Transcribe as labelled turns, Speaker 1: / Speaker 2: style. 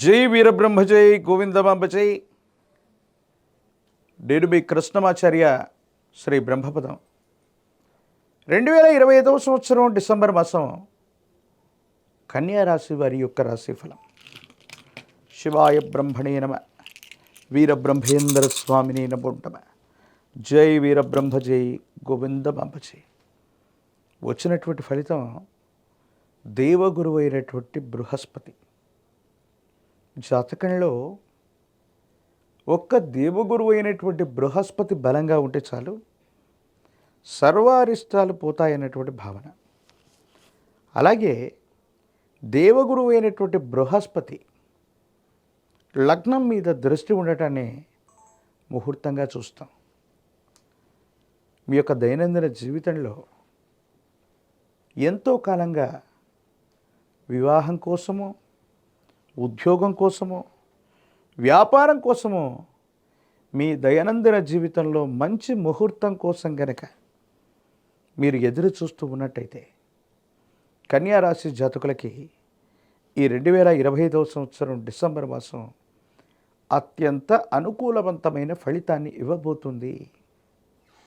Speaker 1: జై వీరబ్రహ్మ జై గోవిందమాంబ జై నేను మీ కృష్ణమాచార్య శ్రీ బ్రహ్మపదం. రెండు వేల ఇరవై ఐదవ సంవత్సరం డిసెంబర్ మాసం కన్యారాశి వారి యొక్క రాశిఫలం శివాయ బ్రహ్మణే నమ వీరబ్రహ్మేంద్ర స్వామిని నమోంటమ జై వీరబ్రహ్మ జై గోవిందమాంబ జై వచ్చినటువంటి ఫలితం దేవగురువు అయినటువంటి బృహస్పతి. జాతకంలో ఒక్క దేవగురువు అయినటువంటి బృహస్పతి బలంగా ఉంటే చాలు సర్వారిష్టాలు పోతాయన్నటువంటి భావన. అలాగే దేవగురువు అయినటువంటి బృహస్పతి లగ్నం మీద దృష్టి ఉండటాన్ని ముహూర్తంగా చూస్తాం. మీ యొక్క దైనందిన జీవితంలో ఎంతో కాలంగా వివాహం కోసము ఉద్యోగం కోసమో వ్యాపారం కోసమో మీ దైనందిన జీవితంలో మంచి ముహూర్తం కోసం గనక మీరు ఎదురు చూస్తూ ఉన్నట్టయితే కన్యా రాశి జాతకులకి ఈ రెండు వేల ఇరవై ఐదవ సంవత్సరం డిసెంబర్ మాసం అత్యంత అనుకూలవంతమైన ఫలితాన్ని ఇవ్వబోతుంది.